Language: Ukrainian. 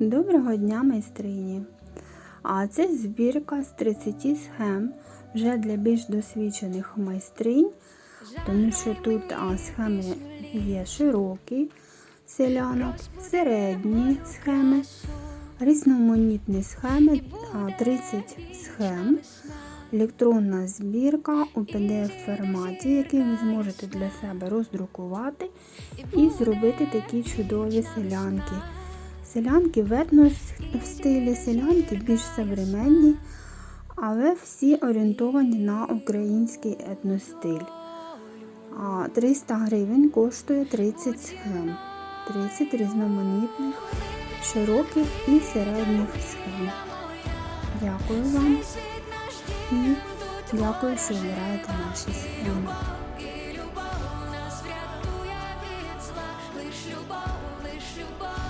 Доброго дня, майстрині! А це збірка з 30 схем вже для більш досвідчених майстринь, тому що тут а, схеми є широкі селянок, середні схеми, різноманітні схеми, а, 30 схем, електронна збірка у PDF форматі, який ви зможете для себе роздрукувати і зробити такі чудові селянки селянки в стилі селянки більш современні, але всі орієнтовані на український етностиль. 300 гривень коштує 30 схем, 30 різноманітних, широких і середніх схем. Дякую вам і дякую, що обираєте наші схеми. Лиш любов, лиш любов.